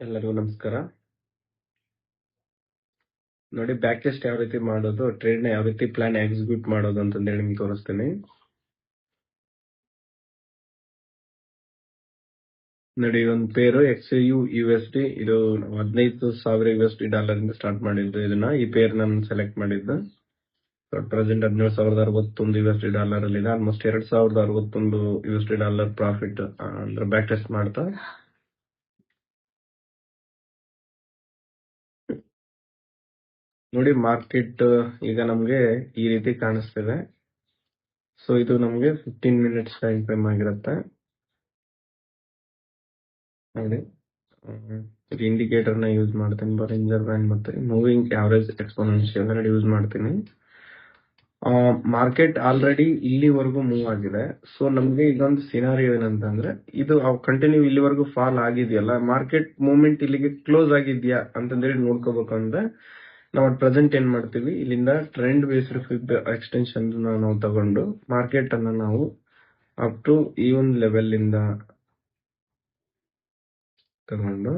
ಎಲ್ಲರಿಗೂ ನಮಸ್ಕಾರ. ನೋಡಿ ಬ್ಯಾಕ್ ಟೆಸ್ಟ್ ಯಾವ ರೀತಿ ಮಾಡೋದು ಟ್ರೇಡ್ನ ಯಾವ ರೀತಿ ಪ್ಲಾನ್ ಎಕ್ಸಿಕ್ಯೂಟ್ ಮಾಡೋದು ಅಂತ ಅಂತಂದೇಳಿ ನಿಮ್ಗೆ ತೋರಿಸ್ತೀನಿ. ನೋಡಿ ಒಂದು pair X U U S D ಇದು ಹದಿನೈದು ಸಾವಿರ ಯು ಎಸ್ ಡಿ ಡಾಲರ್ ಇಂದ ಸ್ಟಾರ್ಟ್ ಮಾಡಿದ್ದು ಇದನ್ನ. ಈ ಪೇರ್ ನಾನು ಸೆಲೆಕ್ಟ್ ಮಾಡಿದ್ದು. ಪ್ರೆಸೆಂಟ್ ಹದಿನೇಳು ಸಾವಿರದ ಅರವತ್ತೊಂದು ಯು ಎಸ್ ಡಿ ಡಾಲರ್ ಅಲ್ಲಿ ಆಲ್ಮೋಸ್ಟ್ ಎರಡ್ ಸಾವಿರದ ಅರವತ್ತೊಂದು U S D dollar profit ಅಂದ್ರೆ ಬ್ಯಾಕ್ ಟೆಸ್ಟ್ ಮಾಡ್ತಾ. ನೋಡಿ ಮಾರ್ಕೆಟ್ ಈಗ ನಮ್ಗೆ ಈ ರೀತಿ ಕಾಣಿಸ್ತಿದೆ. ಸೊ ಇದು ನಮ್ಗೆ ಫಿಫ್ಟೀನ್ ಮಿನಿಟ್ಸ್ ಟೈಮ್ ಫ್ರೇಮ್ ಆಗಿರುತ್ತೆ. ನೋಡಿ. ನ ಯೂಸ್ ಮಾಡ್ತೀನಿ ಬರಿಂಜರ್ ಬ್ಯಾಂಡ್ ಮತ್ತೆ. ಮೂವಿಂಗ್ ಆವರೇಜ್ ಎಕ್ಸ್ಪೋನೆನ್ಷಿಯಲ್ ಎರಡು ಯೂಸ್ ಮಾಡ್ತೀನಿ. ಮಾರ್ಕೆಟ್ ಆಲ್ರೆಡಿ ಇಲ್ಲಿವರೆಗೂ ಮೂವ್ ಆಗಿದೆ. ಸೊ ನಮ್ಗೆ ಇದೊಂದು ಸಿನಾರಿಯೋ ಏನಂತಂದ್ರೆ, ಇದು ಕಂಟಿನ್ಯೂ ಇಲ್ಲಿವರೆಗೂ ಫಾಲ್ ಆಗಿದೆಯಲ್ಲ ಮಾರ್ಕೆಟ್ ಮೂವ್ಮೆಂಟ್ ಇಲ್ಲಿಗೆ ಕ್ಲೋಸ್ ಆಗಿದ್ಯಾ ಅಂತಂದೇಳಿ ನೋಡ್ಕೋಬೇಕು ಅಂದ್ರೆ ನಾವು ಪ್ರೆಸೆಂಟ್ ಏನ್ ಮಾಡ್ತೀವಿ, ಇಲ್ಲಿಂದ ಟ್ರೆಂಡ್ ಬೇಸ್ಡ್ ಫಿಬ್ ಎಕ್ಸ್ಟೆನ್ಷನ್ ನಾವು ತಗೊಂಡು ಮಾರ್ಕೆಟ್ ಅನ್ನ ನಾವು ಅಪ್ ಟು ಈ ಒಂದು ಲೆವೆಲ್ ಇಂದ ತಗೊಂಡು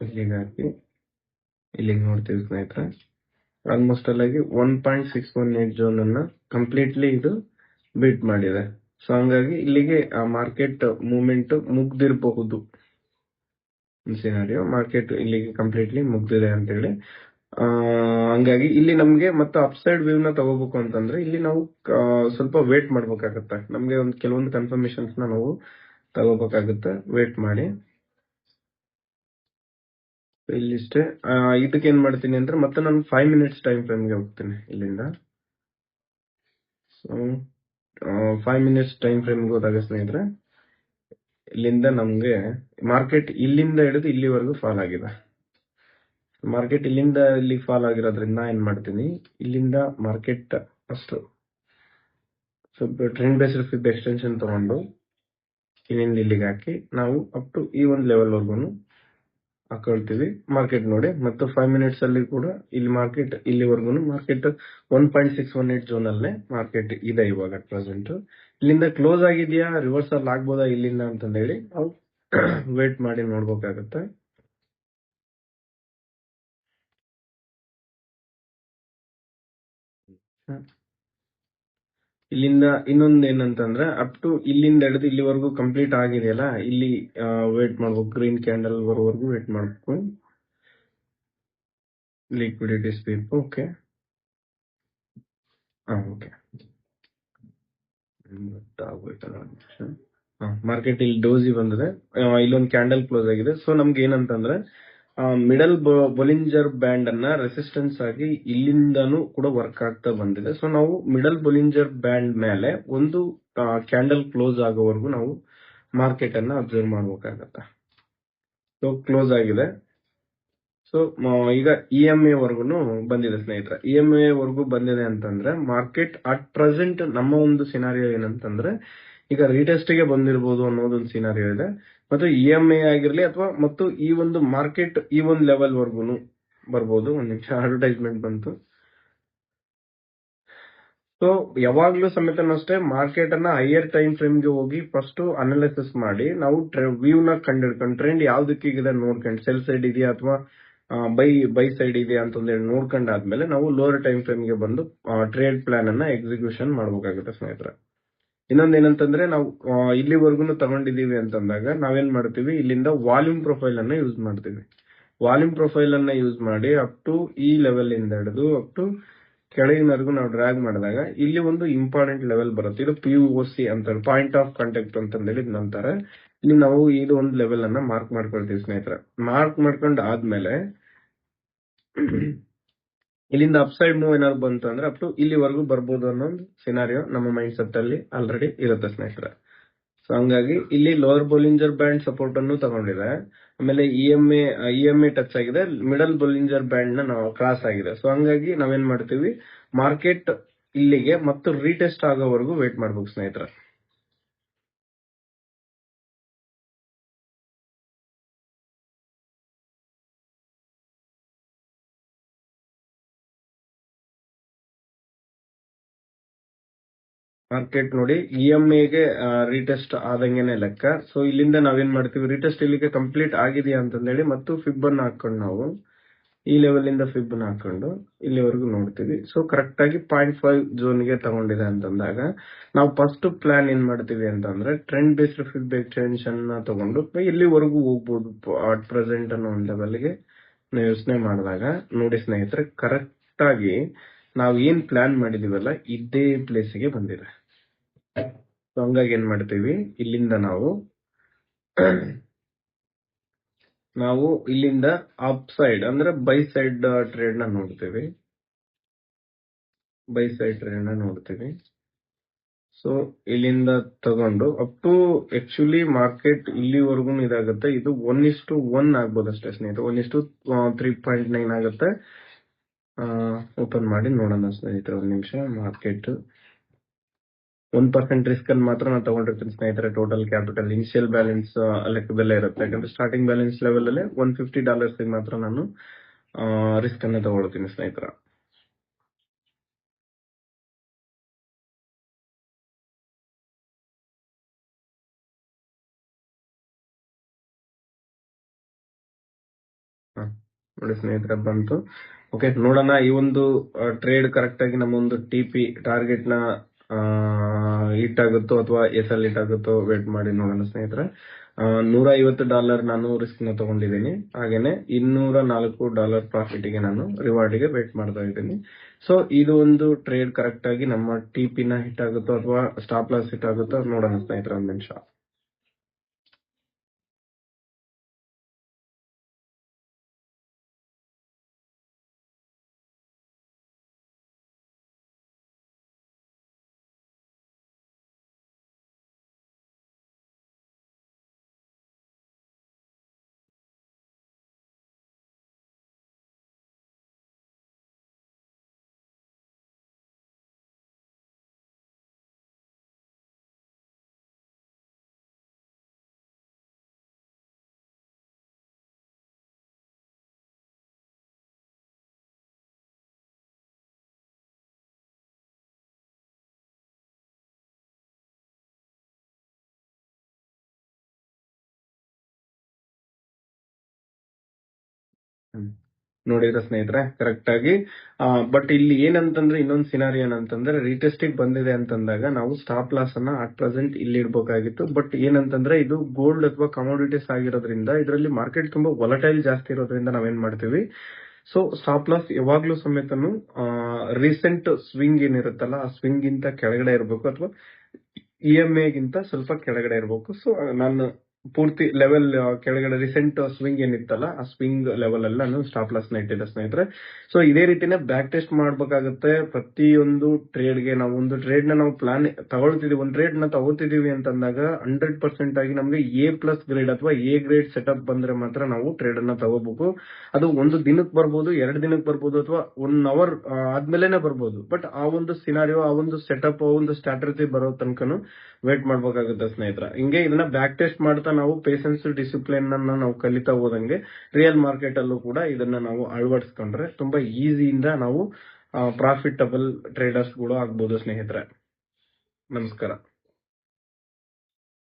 ಇಲ್ಲಿಗೆ ಹಾಕಿ, ಇಲ್ಲಿಗೆ ನೋಡ್ತೀವಿ ಸ್ನೇಹಿತರೆ. Almost ಅಲ್ಲಾಗಿ one point six one eight zone ಅನ್ನ ಕಂಪ್ಲೀಟ್ಲಿ ಇದು ಬೀಟ್ ಮಾಡಿದೆ. ಸೊ ಹಂಗಾಗಿ ಇಲ್ಲಿಗೆ ಮಾರ್ಕೆಟ್ ಮೂವ್ಮೆಂಟ್ ಮುಗ್ದಿರಬಹುದು. ಸಿನಾರಿಯೋ ಮಾರ್ಕೆಟ್ ಇಲ್ಲಿಗೆ ಕಂಪ್ಲೀಟ್ಲಿ ಮುಗ್ದಿದೆ ಅಂತ ಹೇಳಿ ಹಂಗಾಗಿ ಇಲ್ಲಿ ನಮ್ಗೆ ಮತ್ತೆ ಅಪ್ಸೈಡ್ ವ್ಯೂ ನ ತಗೋಬೇಕು ಅಂತಂದ್ರೆ ಇಲ್ಲಿ ನಾವು ಸ್ವಲ್ಪ ವೇಟ್ ಮಾಡ್ಬೇಕಾಗತ್ತೆ. ನಮ್ಗೆ ಒಂದು ಕೆಲವೊಂದು ಕನ್ಫರ್ಮೇಶನ್ಸ್ ನಾವು ತಗೋಬೇಕಾಗುತ್ತೆ. ವೇಟ್ ಮಾಡಿ. ಇಲ್ಲಿಷ್ಟೇ ಇದಕ್ಕೆ ಏನ್ ಮಾಡ್ತೀನಿ ಅಂದ್ರೆ ಮತ್ತೆ ನಾನು ಫೈವ್ ಮಿನಿಟ್ಸ್ ಟೈಮ್ ಫ್ರೇಮ್ಗೆ ಹೋಗ್ತೀನಿ ಇಲ್ಲಿಂದ. ಸೊ ಫೈವ್ ಮಿನಿಟ್ಸ್ ಟೈಮ್ ಫ್ರೇಮ್ಗೆ ಹೋದಾಗ ಸ್ನೇಹಿತರೆ ಇಲ್ಲಿಂದ ನಮ್ಗೆ ಮಾರ್ಕೆಟ್ ಇಲ್ಲಿಂದ ಹಿಡಿದು ಇಲ್ಲಿವರೆಗೂ ಫಾಲ್ ಆಗಿದೆ. ಮಾರ್ಕೆಟ್ ಇಲ್ಲಿಂದ ಇಲ್ಲಿ ಫಾಲ್ ಆಗಿರೋದ್ರಿಂದ ಏನ್ ಮಾಡ್ತೀನಿ? ಇಲ್ಲಿಂದ ಮಾರ್ಕೆಟ್ ಅಷ್ಟು. ಸ್ವಲ್ಪ ಟ್ರೆಂಡ್ ಬೇಸ್ಡ್ ಫಿಬ್ ಎಕ್ಸ್ಟೆನ್ಷನ್ ತಗೊಂಡು, ಇಲ್ಲಿಂದ ಇಲ್ಲಿಗೆ ಹಾಕಿ, ನಾವು ಅಪ್ ಟು ಈ ಒಂದು ಲೆವೆಲ್ ವರ್ಗು ಹಾಕೊಳ್ತೀವಿ. ಮಾರ್ಕೆಟ್ ನೋಡಿ. ಮತ್ತು ಫೈವ್ ಮಿನಿಟ್ಸ್ ಅಲ್ಲಿ ಕೂಡ ಇಲ್ಲಿ ಮಾರ್ಕೆಟ್ ಇಲ್ಲಿವರೆಗೂ market one point six one eight zone ಅಲ್ಲೇ ಮಾರ್ಕೆಟ್ ಇದೆ ಇವಾಗ ಪ್ರೆಸೆಂಟ್ ಇಲ್ಲಿಂದ ಕ್ಲೋಸ್ ಆಗಿದೆಯಾ? ರಿವರ್ಸಲ್ ಆಗ್ಬೋದಾ? ಇಲ್ಲಿಂದ ಅಂತಂದೇಳಿ ನಾವು ವೇಟ್ ಮಾಡಿ ನೋಡ್ಬೇಕಾಗತ್ತೆ. ಇಲ್ಲಿಂದ ಇನ್ನೊಂದು ಏನಂತಂದ್ರೆ ಅಪ್ ಟು ಇಲ್ಲಿಂದ ಹಿಡಿದು ಇಲ್ಲಿವರೆಗೂ ಕಂಪ್ಲೀಟ್ ಆಗಿದೆಯಲ್ಲ, ಇಲ್ಲಿ ವೇಟ್ ಮಾಡ್ಬೇಕು ಗ್ರೀನ್ ಕ್ಯಾಂಡಲ್ ಬರೋವರೆಗೂ ವೇಟ್ ಮಾಡ್ಬೇಕು ಲಿಕ್ವಿಡಿಟಿ ಸ್ವೀಪ್ ಓಕೆ ಹಾ ಓಕೆ ಮಾರ್ಕೆಟ್ ಇಲ್ಲಿ ಡೋಸಿ ಬಂದಿದೆ. ಇಲ್ಲೊಂದು ಕ್ಯಾಂಡಲ್ ಕ್ಲೋಸ್ ಆಗಿದೆ. ಸೊ ನಮ್ಗೆ ಏನಂತಂದ್ರೆ ಮಿಡಲ್ ಬೊಲಿಂಜರ್ ಬ್ಯಾಂಡ್ ಅನ್ನ ರೆಸಿಸ್ಟೆನ್ಸ್ ಆಗಿ ಇಲ್ಲಿಂದನೂ ಕೂಡ ವರ್ಕ್ ಆಗ್ತಾ ಬಂದಿದೆ. ಸೊ ನಾವು ಮಿಡಲ್ ಬೊಲಿಂಜರ್ ಬ್ಯಾಂಡ್ ಮೇಲೆ ಒಂದು ಕ್ಯಾಂಡಲ್ ಕ್ಲೋಸ್ ಆಗೋವರೆಗೂ ನಾವು ಮಾರ್ಕೆಟ್ ಅನ್ನ ಅಬ್ಸರ್ವ್ ಮಾಡ್ಬೇಕಾಗತ್ತೆ. ಸೊ ಕ್ಲೋಸ್ ಆಗಿದೆ. ಸೊ ಈಗ ಇ ಎಂ ಎ ಬಂದಿದೆ ಸ್ನೇಹಿತರೆ. ಇ ಎಂ ಎ ವರ್ಗು ಬಂದಿದೆ ಅಂತಂದ್ರೆ ಮಾರ್ಕೆಟ್ ಅಟ್ ಪ್ರೆಸೆಂಟ್ ನಮ್ಮ ಒಂದು ಸಿನಾರಿಯೋ ಏನಂತಂದ್ರೆ ಈಗ ರೀಟೆಸ್ಟ್ಗೆ ಬಂದಿರಬಹುದು ಅನ್ನೋದೊಂದು ಸಿನಾರಿಯೋ ಇದೆ. ಮತ್ತು ಇ ಎಂ ಐ ಆಗಿರಲಿ ಅಥವಾ ಮತ್ತು ಈ ಒಂದು ಮಾರ್ಕೆಟ್, ಈ ಒಂದು ಲೆವೆಲ್ ವರ್ಗು ಬರ್ಬೋದು. ಒಂದ್ ನಿಮಿಷ ಅಡ್ವರ್ಟೈಸ್ಮೆಂಟ್ ಬಂತು. ಸೊ ಯಾವಾಗ್ಲೂ ಸಮೇತ ಅಷ್ಟೇ ಮಾರ್ಕೆಟ್ ಅನ್ನ ಹೈಯರ್ ಟೈಮ್ ಫ್ರೇಮ್ಗೆ ಹೋಗಿ ಫಸ್ಟ್ ಅನಾಲಿಸಿಸ್ ಮಾಡಿ. ನಾವು ವ್ಯೂ ನ ಕಂಡಿಡ್ಕೊಂಡು ಟ್ರೆಂಡ್ ಯಾವ ದಿಕ್ಕಿಗಿದೆ ನೋಡ್ಕೊಂಡು ಸೆಲ್ ಸೈಡ್ ಇದೆಯಾ ಅಥವಾ ಬೈ ಬೈ ಸೈಡ್ ಇದೆಯಾ ಅಂತಂದೇಳಿ ನೋಡ್ಕೊಂಡಾದ್ಮೇಲೆ ನಾವು ಲೋವರ್ ಟೈಮ್ ಫ್ರೇಮ್ಗೆ ಬಂದು ಟ್ರೇಡ್ ಪ್ಲಾನ್ ಅನ್ನ ಎಕ್ಸಿಕ್ಯೂಷನ್ ಮಾಡಬೇಕಾಗುತ್ತೆ ಸ್ನೇಹಿತರೆ. ಇನ್ನೊಂದ್ ಏನಂತಂದ್ರೆ ನಾವು ಇಲ್ಲಿವರೆಗೂ ತಗೊಂಡಿದೀವಿ ಅಂತಂದಾಗ ನಾವೇನ್ ಮಾಡ್ತೀವಿ? ಇಲ್ಲಿಂದ ವಾಲ್ಯೂಮ್ ಪ್ರೊಫೈಲ್ ಅನ್ನ ಯೂಸ್ ಮಾಡ್ತೀವಿ. ವಾಲ್ಯೂಮ್ ಪ್ರೊಫೈಲ್ ಅನ್ನ ಯೂಸ್ ಮಾಡಿ ಅಪ್ ಟು ಈ ಲೆವೆಲ್ ಇಂದ ಹಿಡಿದು ಅಪ್ ಟು ಕೆಳಗಿನವರೆಗೂ ನಾವು ಡ್ರ್ಯಾಗ್ ಮಾಡಿದಾಗ ಇಲ್ಲಿ ಒಂದು ಇಂಪಾರ್ಟೆಂಟ್ ಲೆವೆಲ್ ಬರುತ್ತೆ. ಇದು ಪಿ ಯು ಸಿ ಅಂತ ಪಾಯಿಂಟ್ ಆಫ್ ಕಾಂಟ್ಯಾಕ್ಟ್ ಅಂತಂದೇಳಿ ನಂತರ ಇಲ್ಲಿ ನಾವು ಇದು ಒಂದು ಲೆವೆಲ್ ಅನ್ನ ಮಾರ್ಕ್ ಮಾಡ್ಕೊಳ್ತೀವಿ ಸ್ನೇಹಿತರೆ. ಮಾರ್ಕ್ ಮಾಡ್ಕೊಂಡ್ ಆದ್ಮೇಲೆ ಇಲ್ಲಿಂದ ಅಪ್ ಸೈಡ್ ಮೂವ್ ಏನಾದ್ರು ಬಂತು ಅಂದ್ರೆ ಅಪ್ ಟು ಇಲ್ಲಿವರೆಗೂ ಬರ್ಬೋದು ಅನ್ನೋ ಒಂದು ಸಿನಾರಿಯೋ ನಮ್ಮ ಮೈಂಡ್ ಸೆಟ್ ಅಲ್ಲಿ ಆಲ್ರೆಡಿ ಇರುತ್ತೆ ಸ್ನೇಹಿತರೆ. ಸೊ ಹಂಗಾಗಿ ಇಲ್ಲಿ ಲೋವರ್ ಬೊಲಿಂಜರ್ ಬ್ಯಾಂಡ್ ಸಪೋರ್ಟ್ ಅನ್ನು ತಗೊಂಡಿದೆ. ಆಮೇಲೆ E M A E M A touch ಆಗಿದೆ. ಮಿಡಲ್ ಬೊಲಿಂಜರ್ ಬ್ಯಾಂಡ್ನ ನಾವು ಕ್ರಾಸ್ ಆಗಿದೆ. ಸೊ ಹಂಗಾಗಿ ನಾವೇನ್ ಮಾಡ್ತೀವಿ? ಮಾರ್ಕೆಟ್ ಇಲ್ಲಿಗೆ ಮತ್ತು ರೀಟೆಸ್ಟ್ ಆಗೋವರೆಗೂ ವೇಟ್ ಮಾಡ್ಬೇಕು ಸ್ನೇಹಿತರೆ. ಮಾರ್ಕೆಟ್ ನೋಡಿ ಇ ಎಂ ಗೆ ರೀಟೆಸ್ಟ್ ಆದಂಗೆನೆ ಲೆಕ್ಕ. ಸೊ ಇಲ್ಲಿಂದ ನಾವೇನ್ ಮಾಡ್ತೀವಿ? ರೀಟೆಸ್ಟ್ ಇಲ್ಲಿಗೆ ಕಂಪ್ಲೀಟ್ ಆಗಿದೆಯಾ ಅಂತಂದೇಳಿ ಮತ್ತು ಫಿಬ್ ಅನ್ನ ಹಾಕೊಂಡು ನಾವು ಈ ಲೆವೆಲ್ ಇಂದ ಫಿಬ್ ಅನ್ನ ಹಾಕೊಂಡು ಇಲ್ಲಿವರೆಗೂ ನೋಡ್ತೀವಿ. ಸೊ ಕರೆಕ್ಟ್ ಆಗಿ ಪಾಯಿಂಟ್ ಫೈವ್ ಝೋನ್ಗೆ ತಗೊಂಡಿದೆ ಅಂತಂದಾಗ, ನಾವು ಫಸ್ಟ್ ಪ್ಲಾನ್ ಏನ್ ಮಾಡ್ತೀವಿ ಅಂತಂದ್ರೆ ಟ್ರೆಂಡ್ ಬೇಸ್ಡ್ ಫಿಬ್ ಎಕ್ಸ್ಟೆನ್ಷನ್ನ ತಗೊಂಡು ಇಲ್ಲಿವರೆಗೂ ಹೋಗ್ಬೋದು ಅಟ್ ಪ್ರೆಸೆಂಟ್ ಅನ್ನೋ ಒಂದು ಲೆವೆಲ್ಗೆ ನಾವು ಯೋಚನೆ ಮಾಡಿದಾಗ, ನೋಡಿ ಸ್ನೇಹಿತರೆ ಕರೆಕ್ಟ್ ಆಗಿ ನಾವು ಏನ್ ಪ್ಲಾನ್ ಮಾಡಿದೀವಲ್ಲ, ಇದೇ ಪ್ಲೇಸ್ಗೆ ಬಂದಿದೆ. ಸೊ ಹಂಗಾಗಿ ಏನ್ ಮಾಡ್ತೀವಿ? ಇಲ್ಲಿಂದ ನಾವು ನಾವು ಇಲ್ಲಿಂದ ಅಪ್ ಸೈಡ್ ಅಂದ್ರೆ ಬೈ ಸೈಡ್ ಟ್ರೇಡ್ನ ನೋಡ್ತೀವಿ. ಬೈ ಸೈಡ್ ಟ್ರೇಡ್ನ ನೋಡ್ತೀವಿ. ಸೊ ಇಲ್ಲಿಂದ ತಗೊಂಡು ಅಪ್ ಟು ಆಕ್ಚುಲಿ ಮಾರ್ಕೆಟ್ ಇಲ್ಲಿವರೆಗೂ ಇದಾಗುತ್ತೆ. ಇದು ಒನ್ ಇಷ್ಟು ಒನ್ ಆಗ್ಬೋದು ಅಷ್ಟೇ ಸ್ನೇಹಿತರೆ. ಒನ್ ಇಷ್ಟು ತ್ರೀ ಪಾಯಿಂಟ್ ನೈನ್ ಆಗುತ್ತೆ. ಓಪನ್ ಮಾಡಿ ನೋಡೋಣ ಸ್ನೇಹಿತರೆ, ಒಂದ್ ನಿಮಿಷ. ಮಾರ್ಕೆಟ್ ಒನ್ ಪರ್ಸೆಂಟ್ ರಿಸ್ಕ್ ಅಲ್ಲಿ ಮಾತ್ರ ನಾನು ತಗೊಂಡಿರ್ತೀನಿ ಸ್ನೇಹಿತರೆ ಟೋಟಲ್ ಕ್ಯಾಪಿಟಲ್ ಇನಿಷಿಯಲ್ ಬ್ಯಾಲೆನ್ಸ್ ಲೆಕ್ಕದಲ್ಲೇ ಇರುತ್ತೆ. ಯಾಕಂದ್ರೆ ಸ್ಟಾರ್ಟಿಂಗ್ ಬ್ಯಾಲೆನ್ಸ್ ಲೆವೆಲ್ ಅಲ್ಲಿ ಒನ್ ಫಿಫ್ಟಿ ಡಾಲರ್ಸ್ ಮಾತ್ರ ನಾನು ರಿಸ್ಕ್ ಅನ್ನ ತಗೊಳ್ತೀನಿ ಸ್ನೇಹಿತರ. ನೋಡಿ ಸ್ನೇಹಿತರೆ ಬಂತು. ಓಕೆ ನೋಡೋಣ ಈ ಒಂದು ಟ್ರೇಡ್ ಕರೆಕ್ಟ್ ಆಗಿ ನಮ್ಮ ಒಂದು ಟಿಪಿ ಟಾರ್ಗೆಟ್ನ ಹಿಟ್ ಆಗುತ್ತೋ ಅಥವಾ ಎಸ್ ಎಲ್ ಹಿಟ್ ಆಗುತ್ತೋ ವೇಟ್ ಮಾಡಿ ನೋಡೋಣ ಸ್ನೇಹಿತರೆ. ನೂರ ಐವತ್ತು ಡಾಲರ್ ನಾನು ರಿಸ್ಕ್ನ ತಗೊಂಡಿದ್ದೀನಿ. ಹಾಗೇನೆ ಇನ್ನೂರ ನಾಲ್ಕು ಡಾಲರ್ ಪ್ರಾಫಿಟ್ಗೆ ನಾನು ರಿವಾರ್ಡ್ಗೆ ವೇಟ್ ಮಾಡ್ತಾ ಇದ್ದೀನಿ. ಸೊ ಇದು ಒಂದು ಟ್ರೇಡ್ ಕರೆಕ್ಟ್ ಆಗಿ ನಮ್ಮ ಟಿಪಿ ನ ಹಿಟ್ ಆಗುತ್ತೋ ಅಥವಾ ಸ್ಟಾಪ್ ಲಾಸ್ ಹಿಟ್ ಆಗುತ್ತೋ ನೋಡೋಣ ಸ್ನೇಹಿತರೆ ಒಂದ್ ನಿಮಿಷ. ನೋಡಿದ್ರ ಸ್ನೇಹಿತರೆ ಕರೆಕ್ಟ್ ಆಗಿ. ಬಟ್ ಇಲ್ಲಿ ಏನಂತಂದ್ರೆ, ಇನ್ನೊಂದು ಸಿನಾರಿ ಏನಂತಂದ್ರೆ ರೀಟೆಸ್ಟಿಗೆ ಬಂದಿದೆ ಅಂತಂದಾಗ ನಾವು ಸ್ಟಾಪ್ ಲಾಸ್ ಅನ್ನ ಅಟ್ ಪ್ರೆಸೆಂಟ್ ಇಲ್ಲಿ ಇಡಬೇಕಾಗಿತ್ತು. ಬಟ್ ಏನಂತಂದ್ರೆ, ಇದು ಗೋಲ್ಡ್ ಅಥವಾ ಕಮೋಡಿಟೀಸ್ ಆಗಿರೋದ್ರಿಂದ, ಇದರಲ್ಲಿ ಮಾರ್ಕೆಟ್ ತುಂಬಾ ವೊಲಟೈಲ್ ಜಾಸ್ತಿ ಇರೋದ್ರಿಂದ ನಾವೇನ್ ಮಾಡ್ತೀವಿ? ಸೊ ಸ್ಟಾಪ್ ಲಾಸ್ ಯಾವಾಗ್ಲೂ ಸಮೇತನು ರೀಸೆಂಟ್ ಸ್ವಿಂಗ್ ಏನಿರುತ್ತಲ್ಲ, ಆ ಸ್ವಿಂಗ್ ಗಿಂತ ಕೆಳಗಡೆ ಇರಬೇಕು. ಅಥವಾ ಇ ಎಂ ಗಿಂತ ಸ್ವಲ್ಪ ಕೆಳಗಡೆ ಇರಬೇಕು. ಸೊ ನಾನು ಪೂರ್ತಿ ಲೆವೆಲ್ ಕೆಳಗಡೆ ರೀಸೆಂಟ್ ಸ್ವಿಂಗ್ ಏನಿತ್ತಲ್ಲ, ಆ ಸ್ವಿಂಗ್ ಲೆವೆಲ್ ಅಲ್ಲ ನಾನು ಸ್ಟಾಪ್ ಲಾಸ್ನ ಇಟ್ಟಿದ್ದೆ ಸ್ನೇಹಿತರೆ. ಸೊ ಇದೇ ರೀತಿನೇ ಬ್ಯಾಕ್ ಟೆಸ್ಟ್ ಮಾಡ್ಬೇಕಾಗುತ್ತೆ. ಪ್ರತಿಯೊಂದು ಟ್ರೇಡ್ಗೆ ನಾವು ಒಂದು ಟ್ರೇಡ್ನ ನಾವು ಪ್ಲಾನ್ ತಗೊಳ್ತಿದೀವಿ. ಒಂದು ಟ್ರೇಡ್ನ ತಗೋತಿದೀವಿ ಅಂತಂದಾಗ ಹಂಡ್ರೆಡ್ ಪರ್ಸೆಂಟ್ ಆಗಿ ನಮಗೆ ಎ ಪ್ಲಸ್ ಗ್ರೇಡ್ ಅಥವಾ ಎ ಗ್ರೇಡ್ ಸೆಟಪ್ ಬಂದ್ರೆ ಮಾತ್ರ ನಾವು ಟ್ರೇಡ್ ಅನ್ನ ತಗೋಬೇಕು. ಅದು ಒಂದು ದಿನಕ್ಕೆ ಬರ್ಬೋದು, ಎರಡು ದಿನಕ್ಕೆ ಬರ್ಬೋದು ಅಥವಾ ಒನ್ ಅವರ್ ಆದ್ಮೇಲೆನೆ ಬರ್ಬೋದು. ಬಟ್ ಆ ಒಂದು ಸಿನಾರಿಯೋ ಆ ಒಂದು ಸೆಟಪ್ ಆ ಒಂದು ಸ್ಟ್ರಾಟಜಿ ಬರೋ ತನಕನು ವೇಟ್ ಮಾಡ್ಬೇಕಾಗುತ್ತೆ ಸ್ನೇಹಿತರ. ಹಿಂಗೆ ಇದನ್ನ ಬ್ಯಾಕ್ ಟೆಸ್ಟ್ ಮಾಡ್ತಾ ನಾವು ಪೇಷನ್ಸ್ ಡಿಸಿಪ್ಲಿನ್ ಅನ್ನ ನಾವು ಕಲಿತಾ ಹೋದಂಗೆ ರಿಯಲ್ ಮಾರ್ಕೆಟ್ ಅಲ್ಲೂ ಕೂಡ ಇದನ್ನ ನಾವು ಅಳವಡಿಸ್ಕೊಂಡ್ರೆ ತುಂಬಾ ಈಸಿಯಿಂದ ನಾವು ಪ್ರಾಫಿಟಬಲ್ ಟ್ರೇಡರ್ಸ್ಗಳು ಆಗ್ಬೋದು ಸ್ನೇಹಿತರೆ. ನಮಸ್ಕಾರ.